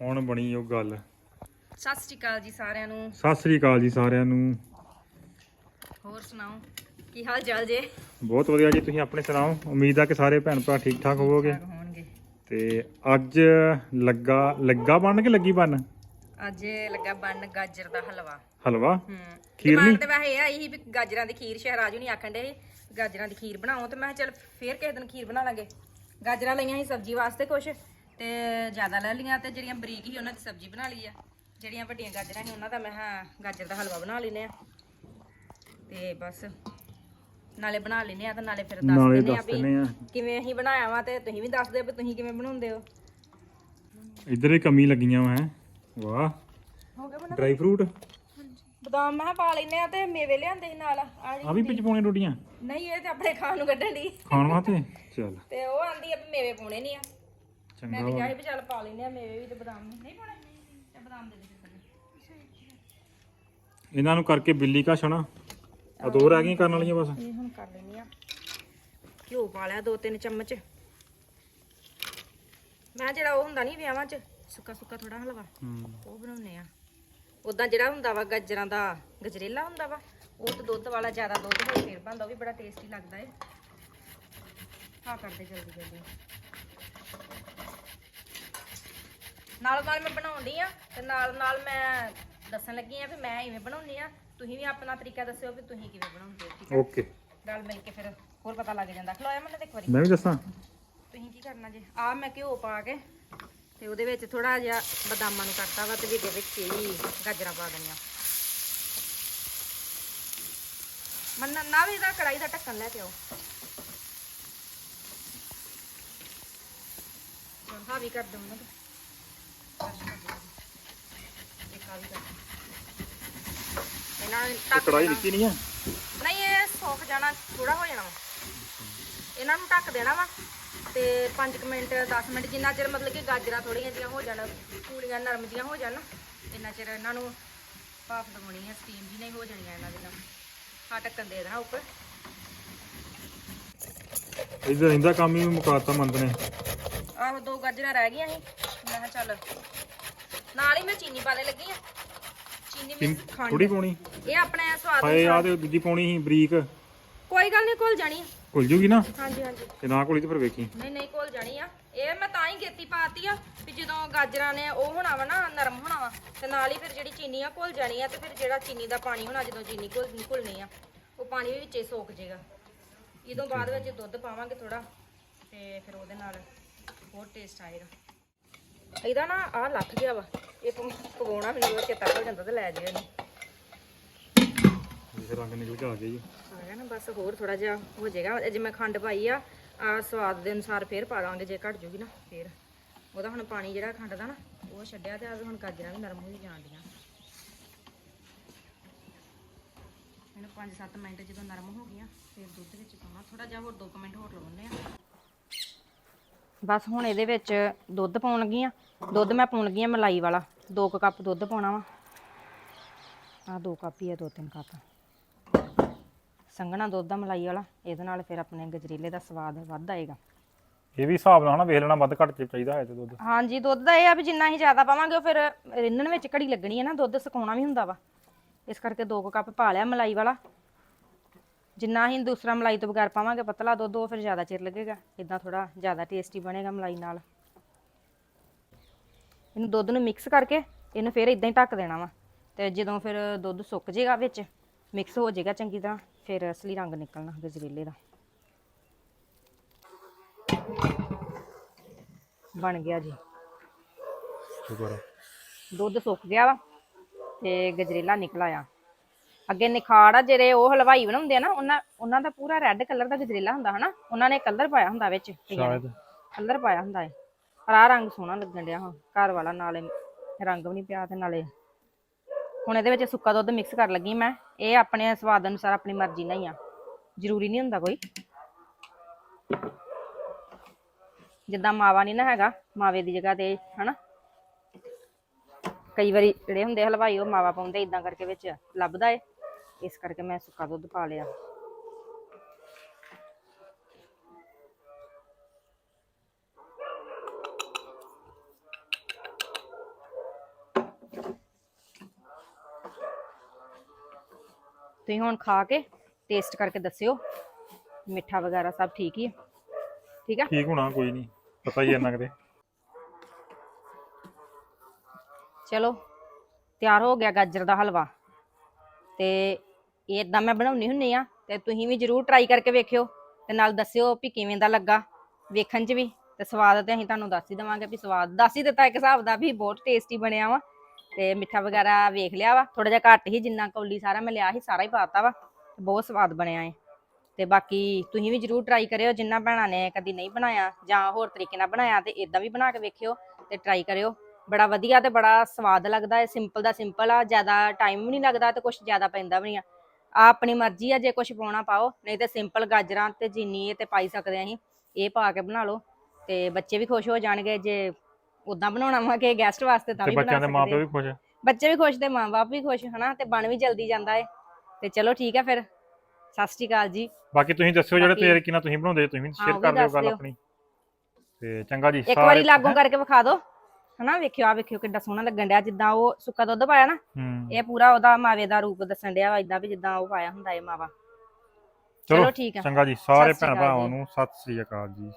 ਹੁਣ ਬਣੀ ਉਹ ਗੱਲ। ਸਤਿ ਸ਼੍ਰੀ ਅਕਾਲ ਜੀ ਸਾਰਿਆਂ ਨੂੰ। ਸਤਿ ਸ੍ਰੀ ਅਕਾਲ ਜੀ ਸਾਰਿਆਂ ਨੂੰ। ਹੋਰ ਸੁਣਾਓ ਕੀ ਹਾਲ ਚਾਲ ਜੇ? ਬਹੁਤ ਵਧੀਆ ਜੀ ਤੁਸੀਂ ਆਪਣੇ ਸੁਣਾਓ? ਉਮੀਦ ਆ ਕਿ ਸਾਰੇ ਭੈਣ ਭਰਾ ਠੀਕ ਠਾਕ ਹੋਵੋਗੇ। ਠੀਕ ਹੋਣਗੇ। ਤੇ ਅੱਜ ਲੱਗਾ ਲੱਗਾ ਬਣ ਕੇ ਲੱਗੀ ਬਣ ਅੱਜ ਲੱਗਾ ਬਣ ਗਾਜਰ ਦਾ ਹਲਵਾ। ਹਲਵਾ? ਹੂੰ। ਖੀਰ ਡਿਮਾਂਡ ਨੀ? ਤੇ ਵੈਸੇ ਇਹ ਆਈ ਸੀ ਵੀ ਗਾਜਰਾਂ ਦੀ ਖੀਰ ਸ਼ਹਿਰਾਜੂ ਨਹੀਂ ਆਖਣ ਦੇ ਗਾਜਰਾਂ ਦੀ ਖੀਰ ਬਣਾਓ। ਤੇ ਮੈਂ ਕਿਹਾ ਚੱਲ ਫੇਰ ਕਿਸੇ ਦਿਨ ਖੀਰ ਬਣਾ ਲਾਂਗੇ। ਗਾਜਰਾਂ ਲਈਆਂ ਸੀ ਸਬਜ਼ੀ ਵਾਸਤੇ ਕੁਛ। ਤੇ ਜ਼ਿਆਦਾ ਲੈ ਲਈਆਂ ਤੇ ਜਿਹੜੀਆਂ ਬਰੀਕ ਸੀ ਉਹਨਾਂ ਦੀ ਸਬਜ਼ੀ ਬਣਾ ਲਈ ਆ। ਜਿਹੜੀਆਂ ਵੱਡੀਆਂ ਗਾਜਰਾਂ ਸੀ ਉਹਨਾਂ ਦਾ ਮੈਂ ਕਿਹਾ ਗਾਜਰ ਦਾ ਹਲਵਾ ਬਣਾ ਲੈਨੇ ਆ। ਤੇ ਬਸ ਨਾਲੇ ਬਣਾ ਲੈਨੇ ਆ ਤੇ ਨਾਲੇ ਫਿਰ ਦੱਸ ਨਾਲੇ ਆ ਦੱਸ ਦਿੰਦੇ ਆ। ਵੀ ਕਿਵੇਂ ਅਸੀਂ ਬਣਾਇਆ ਵਾ ਤੇ ਤੁਸੀਂ ਵੀ ਦੱਸ ਦਿਓ ਵੀ ਤੁਸੀਂ ਕਿਵੇਂ ਬਣਾਉਂਦੇ ਹੋ। ਇੱਧਰ ਹੀ ਕਮੀ ਲੱਗੀਆਂ ਵਾ ਹੈ। ਵਾਹ। ਹੋ ਗਿਆ ਡਰਾਈ ਫਰੂਟ? ਬਦਾਮ ਮੈਂ ਕਿਹਾ ਪਾ ਲੈਨੇ ਆ ਤੇ ਮੇਵੇ ਲਿਆਂਦੇ ਸੀ ਨਾਲ। ਆ ਆ ਵੀ ਵਿੱਚ ਪਾਉਣੇ ਰੋਟੀਆਂ ਨਹੀਂ ਇਹ ਤੇ ਆਪਣੇ ਖਾਣ ਨੂੰ ਕੱਢਣ ਦੀ ਖਾਣ ਵਾਸਤੇ? ਚਲ। ਤੇ ਉਹ ਆਂਦੀ ਆ ਵੀ ਮੇਵੇ ਪਾਉਣੇ ਨਹੀਂ ਆ। ਮੈਂ ਚੰਗਾ ਤੇ ਵਾ ਕਿਹਾ ਸੀ ਵੀ ਚੱਲ ਪਾ ਲੈਨੇ ਆ ਮੇਵੇ ਵੀ ਤੇ ਬਦਾਮ ਵੀ। ਨਹੀਂ ਪਾਉਣੇ ਤੇ ਬਦਾਮ ਦੇ ਦੇ ਫਿਰ ਇਹਨਾਂ ਨੂੰ ਕਰਕੇ ਬਿੱਲੀ ਘਾ ਛਣਾ। ਆ ਦੋ ਰਹਿ ਗਈਆਂ ਕਰਨ ਵਾਲੀਆਂ ਬਸ। ਇਹ ਹੁਣ ਕਰ ਲੈਨੀ ਆ। ਘਿਓ ਪਾ ਲਿਆ ਦੋ ਤਿੰਨ ਚਮਚ। ਮੈਂ ਜਿਹੜਾ ਉਹ ਹੁੰਦਾ ਨਹੀਂ ਵਿਆਹਾਂ 'ਚ ਸੁੱਕਾ ਸੁੱਕਾ ਥੋੜਾ ਹਲਵਾ ਹੂੰ। ਉਹ ਬਣਾਉਨੇ ਆ। ਉਦਾਂ ਜਿਹੜਾ ਹੁੰਦਾ ਵਾ ਗਾਜਰਾਂ ਦਾ ਗਜਰੇਲਾ ਹੁੰਦਾ ਵਾ ਉਹ ਤੇ ਦੁੱਧ ਵਾਲਾ ਜ਼ਿਆਦਾ ਦੁੱਧ ਹੋਏ ਫਿਰ ਬਣਦਾ ਉਹ ਵੀ ਬੜਾ ਟੇਸਟੀ ਲੱਗਦਾ ਏ। ਹਾਂ ਕਰਦੇ ਜਲਦੀ ਜਲਦੀ। ਨਾਲ ਨਾਲ ਮੈਂ ਬਣਾਉਂਦੀ ਆ ਤੇ ਨਾਲ ਨਾਲ ਮੈਂ ਦੱਸਣ ਲੱਗੀ ਆ ਵੀ ਮੈਂ ਇਵੇਂ ਬਣਾਉਣੀ ਆ। ਤੁਸੀਂ ਵੀ ਆਪਣਾ ਤਰੀਕਾ ਦੱਸਿਓ ਵੀ ਤੁਸੀਂ ਕਿਵੇਂ ਬਣਾਉਂਦੇ ਹੋ ਠੀਕ ਹੈ ਓਕੇ। ਨਾਲ ਮਿਲ ਕੇ ਫਿਰ ਹੋਰ ਪਤਾ ਲੱਗ ਜਾਂਦਾ। ਖਲੋਇਆ ਮੈਨੂੰ ਤੇ ਇੱਕ ਵਾਰੀ। ਮੈਂ ਵੀ ਦੱਸਾਂ। ਤੁਸੀਂ ਕੀ ਕਰਨਾ ਜੇ? ਆ ਮੈਂ ਘਿਓ ਪਾ ਕੇ ਤੇ ਉਹਦੇ ਵਿੱਚ ਥੋੜਾ ਜਿਹਾ ਬਦਾਮਾਂ ਨੂੰ ਕਰਤਾ ਵਾ ਤੇ ਵਿੱਚ ਵਿੱਚ ਹੀ ਗਾਜਰਾਂ ਪਾ ਦੇਣੀਆਂ ਮੰਨ ਨਾ ਵੀ ਇਹਦਾ ਕੜਾਈ ਦਾ ਢੱਕਣ ਲੈ ਕੇ ਆਓ। ਹਾਂ ਵੀ ਕਰ ਦਊਂਗਾ। ਇਹਨਾਂ ਨੂੰ ਢੱਕ ਕੜਾਈ ਦੇਣਾ। ਦਿੱਤੀ ਨਹੀਂ ਆ ਨਹੀਂ ਇਹ ਸੁੱਕ ਜਾਣਾ ਥੋੜਾ ਹੋ ਜਾਣਾ ਵਾ। ਇਹਨਾਂ ਨੂੰ ਢੱਕ ਦੇਣਾ ਵਾ ਤੇ 5 ਮਿੰਟ 10 ਮਿੰਟ ਜਿੰਨਾ ਚਿਰ ਮਤਲਬ ਕਿ ਗਾਜਰਾਂ ਥੋੜੀਆਂ ਜਿਹੀਆਂ ਹੋ ਜਾਣ ਪੂੜੀਆਂ ਨਰਮ ਜਿਹੀਆਂ ਹੋ ਜਾਣ ਇੰਨਾ ਚਿਰ ਇਹਨਾਂ ਨੂੰ ਭਾਫ ਦਵਾਉਣੀ ਹੈ ਸਟੀਮ ਜੀ ਨਹੀਂ ਹੋ ਜਾਣੀਆਂ ਇਹਨਾਂ ਦੀਆਂ ਆ ਢੱਕਣ ਦੇ ਦੇਣਾ ਉੱਪਰ ਇੱਧਰ ਰਹਿੰਦਾ ਕੰਮ ਹੀ ਮੁਕਾਤਾ ਮੰਦ ਨੇ ਆਹੋ ਦੋ ਗਾਜਰਾਂ ਰਹਿ ਗਈਆਂ ਸੀ ਮੈਂ ਕਿਹਾ ਚੱਲ। ਨਾਲ ਹੀ ਮੈਂ ਚੀਨੀ ਪਾ ਲੈ ਲੱਗੀ ਆ। ਚੀਨੀ ਵੀ ਖਾਣੀ ਥੋੜੀ ਪਾਉਣੀ? ਇਹ ਆਪਣੇ ਸਵਾਦ ਹਾਏ ਆ ਤੇ ਦੂਜੀ ਪਾਉਣੀ ਸੀ ਬਰੀਕ। ਕੋਈ ਗੱਲ ਨਹੀਂ ਘੁਲ ਜਾਣੀ ਘੁਲ ਜੂਗੀ ਨਾ? ਹਾਂਜੀ ਹਾਂਜੀ। ਤੇ ਨਾ ਘੁਲੀ ਤੇ ਫਿਰ ਵੇਖੀ। ਨਹੀਂ ਨਹੀਂ ਘੁਲ ਜਾਣੀ ਆ। ਇਹ ਮੈਂ ਤਾਂ ਹੀ ਗੇਤੀ ਪਾਤੀ ਆ ਵੀ ਜਦੋਂ ਗਾਜਰਾਂ ਨੇ ਉਹ ਹੋਣਾ ਵਾ ਨਾ ਨਰਮ ਹੋਣਾ ਵਾ ਤੇ ਨਾਲ ਹੀ ਫਿਰ ਜਿਹੜੀ ਚੀਨੀ ਆ ਘੁਲ ਜਾਣੀ ਆ ਤੇ ਫਿਰ ਜਿਹੜਾ ਚੀਨੀ ਦਾ ਪਾਣੀ ਹੋਣਾ ਜਦੋਂ ਚੀਨੀ ਘੁਲ ਘੁਲਣੀ ਆ ਉਹ ਪਾਣੀ ਵੀ ਵਿੱਚੇ ਸੋਕ ਜਾਏਗਾ ਇਹਦੋਂ ਬਾਅਦ ਵਿੱਚ ਦੁੱਧ ਪਾਵਾਂਗੇ ਥੋੜਾ ਤੇ ਫਿਰ ਉਹਦੇ ਨਾਲ ਹੋਰ ਟੇਸਟ ਆਏਗਾ। ਇਹਦਾ ਨਾ ਆ ਲੱਥ ਗਿਆ ਵਾ। ਇਹ ਪਵਾਉਣਾ ਮੈਨੂੰ ਉਹ ਚੇਤਾ ਭੁੱਲ ਜਾਂਦਾ ਤੇ ਲੈ ਜਿਓ ਇਹਨੂੰ। ਇਹ ਰੰਗ ਨਿਕਲ ਕੇ ਆ ਗਿਆ ਜੀ। ਆ ਗਿਆ ਨਾ ਬਸ ਹੋਰ ਥੋੜਾ ਜਿਹਾ ਹੋ ਜਾਏਗਾ। ਜੇ ਮੈਂ ਖੰਡ ਪਾਈ ਆ ਆ ਸਵਾਦ ਦੇ ਅਨੁਸਾਰ ਫੇਰ ਪਾ ਦਾਂਗੇ ਜੇ ਘਟ ਜੂਗੀ ਨਾ ਫੇਰ। ਉਹਦਾ ਹੁਣ ਪਾਣੀ ਜਿਹੜਾ ਖੰਡ ਦਾ ਨਾ ਉਹ ਛੱਡਿਆ ਤੇ ਆ ਹੁਣ ਗਾਜਰਾਂ ਵੀ ਨਰਮ ਹੋਈ ਜਾਂਦੀਆਂ ਇਹਨੂੰ 5-7 ਮਿੰਟ ਜਦੋਂ ਨਰਮ ਹੋ ਗਈਆਂ ਫੇਰ ਦੁੱਧ ਵਿੱਚ ਪਾਉਣਾ। ਥੋੜਾ ਜਿਹਾ ਹੋਰ 2 ਮਿੰਟ ਹੋਰ ਲਵਾਉਣੇ ਆ। ਬਸ ਹੁਣ ਇਹਦੇ ਵਿੱਚ ਦੁੱਧ ਪਾਉਣ ਲੱਗੀ ਆ ਦੁੱਧ ਮੈਂ ਪਾਉਣ ਲੱਗੀ ਆ ਮਲਾਈ ਵਾਲਾ। 2 ਕੱਪ ਦੁੱਧ ਪਾਉਣਾ ਵਾ। ਆ 2 ਕੱਪ ਹੀ ਆ 2-3 ਕੱਪ। ਸੰਘਣਾ ਦੁੱਧ ਆ ਮਲਾਈ ਵਾਲਾ। ਇਹਦੇ ਨਾਲ ਫਿਰ ਆਪਣੇ ਗਜਰੇਲੇ ਦਾ ਸਵਾਦ ਵੱਧ ਆਏਗਾ। ਇਹ ਵੀ ਹਿਸਾਬ ਨਾਲ ਹਨਾ ਵੇਖ ਲੈਣਾ ਵੱਧ ਘੱਟ ਚਾਹੀਦਾ ਹੈ ਤੇ ਦੁੱਧ। ਹਾਂਜੀ ਦੁੱਧ ਦਾ ਇਹ ਆ ਵੀ ਜਿੰਨਾ ਹੀ ਜ਼ਿਆਦਾ ਪਾਵਾਂਗੇ ਉਹ ਫਿਰ ਰਿੰਨਣ ਵਿੱਚ ਘੜੀ ਲੱਗਣੀ ਹੈ ਨਾ ਦੁੱਧ ਸੁਕਾਉਣਾ ਵੀ ਹੁੰਦਾ ਵਾ। ਇਸ ਕਰਕੇ 2 ਕੱਪ ਪਾ ਲਿਆ ਮਲਾਈ ਵਾਲਾ। ਜਿੰਨਾ ਹੀ ਦੂਸਰਾ ਮਲਾਈ ਤੋਂ ਬਗੈਰ ਪਾਵਾਂਗੇ ਪਤਲਾ ਦੁੱਧ ਉਹ ਫਿਰ ਜ਼ਿਆਦਾ ਚਿਰ ਲੱਗੇਗਾ। ਇਦਾਂ ਥੋੜਾ ਜ਼ਿਆਦਾ ਟੇਸਟੀ ਬਣੇਗਾ ਮਲਾਈ ਨਾਲ। ਇਹਨੂੰ ਦੁੱਧ ਨੂੰ ਮਿਕਸ ਕਰਕੇ ਇਹਨੂੰ ਫਿਰ ਇਦਾਂ ਹੀ ਢੱਕ ਦੇਣਾ ਵਾ। ਤੇ ਜਦੋਂ ਫਿਰ ਦੁੱਧ ਸੁੱਕ ਜਾਏਗਾ ਵਿੱਚ ਮਿਕਸ ਹੋ ਜਾਏਗਾ ਚੰਗੀ ਤਰ੍ਹਾਂ ਫਿਰ ਅਸਲੀ ਰੰਗ ਨਿਕਲਣਾ ਗਜਰੇਲੇ ਦਾ। ਬਣ ਗਿਆ ਜੀ। ਸ਼ੁਕਰ ਦੁੱਧ ਸੁੱਕ ਗਿਆ ਵਾ ਤੇ ਗਜਰੇਲਾ ਨਿਕਲ ਆਇਆ। ਅੱਗੇ ਨਿਖਾੜ ਆ ਜਿਹੜੇ ਉਹ ਹਲਵਾਈ ਬਣਾਉਂਦੇ ਆ ਨਾ ਉਹਨਾਂ ਉਹਨਾਂ ਦਾ ਪੂਰਾ ਰੈੱਡ ਕਲਰ ਦਾ ਗਜਰੇਲਾ ਹੁੰਦਾ ਹਨਾ ਉਹਨਾਂ ਨੇ ਕਲਰ ਪਾਇਆ ਹੁੰਦਾ ਵਿੱਚ ਸ਼ਾਇਦ। ਕਲਰ ਪਾਇਆ ਹੁੰਦਾ ਹੈ ਪਰ ਆਹ ਰੰਗ ਸੋਹਣਾ ਲੱਗਣ ਡਿਆ ਹੁਣ ਘਰ ਵਾਲਾ ਨਾਲੇ ਰੰਗ ਵੀ ਨਹੀਂ ਪਿਆ ਤੇ ਨਾਲੇ ਹੁਣ ਇਹਦੇ ਵਿੱਚ ਸੁੱਕਾ ਦੁੱਧ ਮਿਕਸ ਕਰ ਲੱਗੀ ਮੈਂ, ਇਹ ਆਪਣੇ ਸਵਾਦ ਅਨੁਸਾਰ ਆਪਣੀ ਮਰਜ਼ੀ ਨਾਲ ਹੀ ਆ, ਜ਼ਰੂਰੀ ਨਹੀਂ ਹੁੰਦਾ ਕੋਈ। ਜਿੱਦਾਂ ਮਾਵਾ ਨਹੀਂ ਨਾ ਹੈਗਾ, ਮਾਵੇ ਦੀ ਜਗ੍ਹਾ ਤੇ, ਹਨਾ? ਕਈ ਵਾਰੀ ਜਿਹੜੇ ਹੁੰਦੇ ਹਲਵਾਈ, ਉਹ ਮਾਵਾ ਪਾਉਂਦੇ ਇਦਾਂ ਕਰਕੇ ਵਿੱਚ ਲੱਭਦਾ ਏ, ਇਸ ਕਰਕੇ ਮੈਂ ਸੁੱਕਾ ਦੁੱਧ ਪਾ ਲਿਆ। ਤੁਸੀਂ ਹੁਣ ਖਾ ਕੇ ਟੇਸਟ ਕਰਕੇ ਦੱਸਿਓ। ਮਿੱਠਾ ਵਗੈਰਾ ਸਭ ਠੀਕ ਹੀ ਹੈ ਠੀਕ ਆ? ਠੀਕ ਹੋਣਾ ਕੋਈ ਨਹੀਂ। ਪਤਾ ਹੀ ਇੰਨਾ ਕਿਤੇ ਚਲੋ ਤਿਆਰ ਹੋ ਗਿਆ ਗਾਜਰ ਦਾ ਹਲਵਾ। ਤੇ ਇਹ ਇਦਾਂ ਮੈਂ ਬਣਾਉਣੀ ਹੁੰਨੀ ਆ ਤੇ ਤੁਸੀਂ ਵੀ ਜਰੂਰ ਟਰਾਈ ਕਰਕੇ ਵੇਖਿਓ ਤੇ ਨਾਲ ਦੱਸਿਓ ਵੀ ਕਿਵੇਂ ਦਾ ਲੱਗਾ। ਵੇਖਣ 'ਚ ਵੀ ਤੇ ਸਵਾਦ ਤੇ ਅਸੀਂ ਤੁਹਾਨੂੰ ਦੱਸ ਹੀ ਦਵਾਂਗੇ ਵੀ ਸਵਾਦ। ਦੱਸ ਹੀ ਦਿੱਤਾ ਇੱਕ ਹਿਸਾਬ ਦਾ ਵੀ ਬਹੁਤ ਟੇਸਟੀ ਬਣਿਆ ਵਾ। ਤੇ ਮਿੱਠਾ ਵਗੈਰਾ ਵੇਖ ਲਿਆ ਵਾ। ਥੋੜਾ ਜਿਹਾ ਘੱਟ ਹੀ ਜਿੰਨਾ ਕੌਲੀ ਸਾਰਾ ਮੈਂ ਲਿਆ ਸੀ ਸਾਰਾ ਹੀ ਪਾਤਾ ਵਾ ਬਹੁਤ ਸਵਾਦ ਬਣਿਆ ਏ। ਤੇ ਬਾਕੀ ਤੁਸੀਂ ਵੀ ਜਰੂਰ ਟਰਾਈ ਕਰਿਓ, ਜਿੰਨਾ ਭੈਣਾਂ ਨੇ ਕਦੀ ਨਹੀਂ ਬਣਾਇਆ ਜਾਂ ਹੋਰ ਤਰੀਕੇ ਨਾਲ ਬਣਾਇਆ ਤੇ ਇਦਾਂ ਵੀ ਬਣਾ ਕੇ ਵੇਖਿਓ ਤੇ ਟਰਾਈ ਕਰਿਓ। ਬੜਾ ਵਧੀਆ ਤੇ ਬੜਾ ਸਵਾਦ ਲੱਗਦਾ ਹੈ ਸਿੰਪਲ ਦਾ ਸਿੰਪਲ ਆ, ਜ਼ਿਆਦਾ ਟਾਈਮ ਵੀ ਨਹੀਂ ਲੱਗਦਾ ਤੇ ਕੁਝ ਜ਼ਿਆਦਾ ਪੈਂਦਾ ਵੀ ਨਹੀਂ ਆ। ਆਹ ਆਪਣੀ ਮਰਜ਼ੀ ਆ, ਜੇ ਕੁਝ ਪਾਉਣਾ ਪਾਓ, ਨਹੀਂ ਤੇ ਸਿੰਪਲ ਗਾਜਰਾਂ ਤੇ ਚੀਨੀ ਇਹ ਤੇ ਪਾਈ ਸਕਦੇ ਆ ਅਸੀਂ, ਇਹ ਪਾ ਕੇ ਬਣਾ ਲਓ ਤੇ ਬੱਚੇ ਵੀ ਖੁਸ਼ ਹੋ ਜਾਣਗੇ ਜੇ ਉਦਾਂ ਬਣਾਉਣਾ ਵਾ ਕਿ ਗੈਸਟ ਵਾਸਤੇ ਤਾਂ ਤੇ ਵੀ ਬੱਚਿਆਂ ਦੇ ਸਕਦੇ ਮਾਪੇ ਆ। ਵੀ ਖੁਸ਼ ਆ। ਬੱਚੇ ਵੀ ਖੁਸ਼ ਤੇ ਮਾਂ-ਬਾਪ ਵੀ ਖੁਸ਼ ਹਨਾ? ਤੇ ਬਣ ਵੀ ਜਲਦੀ ਜਾਂਦਾ ਏ। ਤੇ ਚਲੋ ਠੀਕ ਹੈ ਫਿਰ। ਸਤਿ ਸ਼੍ਰੀ ਅਕਾਲ ਜੀ। ਬਾਕੀ ਤੁਸੀਂ ਦੱਸਿਓ ਜਿਹੜੇ ਬਾਕੀ- ਤਰੀਕੇ ਨਾਲ ਤੁਸੀਂ ਬਣਾਉਂਦੇ ਤੁਸੀਂ ਹਾਂ, ਸ਼ੇਅਰ ਉਹ ਵੀ ਕਰ ਦਿਓ ਦੱਸ ਗੱਲ ਦਿਓ। ਆਪਣੀ। ਤੇ ਚੰਗਾ ਜੀ ਇੱਕ ਵਾਰੀ ਲਾਗੋਂ ਕਰਕੇ ਵਿਖਾ ਦਿਓ ਹਨਾ ਵੇਖਿਓ ਆ ਵੇਖਿਓ ਕਿੱਡਾ ਸੋਹਣਾ ਲੱਗਣ ਡਿਆ ਜਿੱਦਾਂ ਉਹ ਸੁੱਕਾ ਦੁੱਧ ਪਾਇਆ ਨਾ ਹੂੰ। ਇਹ ਪੂਰਾ ਉਹਦਾ ਮਾਵੇ ਦਾ ਰੂਪ ਦੱਸਣ ਡਿਆ ਵਾ ਇਦਾਂ ਵੀ ਜਿੱਦਾਂ ਉਹ ਪਾਇਆ ਹੁੰਦਾ ਏ ਮਾਵਾ। ਚਲੋ ਠੀਕ ਆ। ਚੰਗਾ ਜੀ ਸਾਰੇ ਸਤਿ ਸ਼੍ਰੀ ਭੈਣ ਅਕਾਲ ਭਰਾਵਾਂ ਜੀ। ਨੂੰ ਸਤਿ ਸ੍ਰੀ ਅਕਾਲ ਜੀ।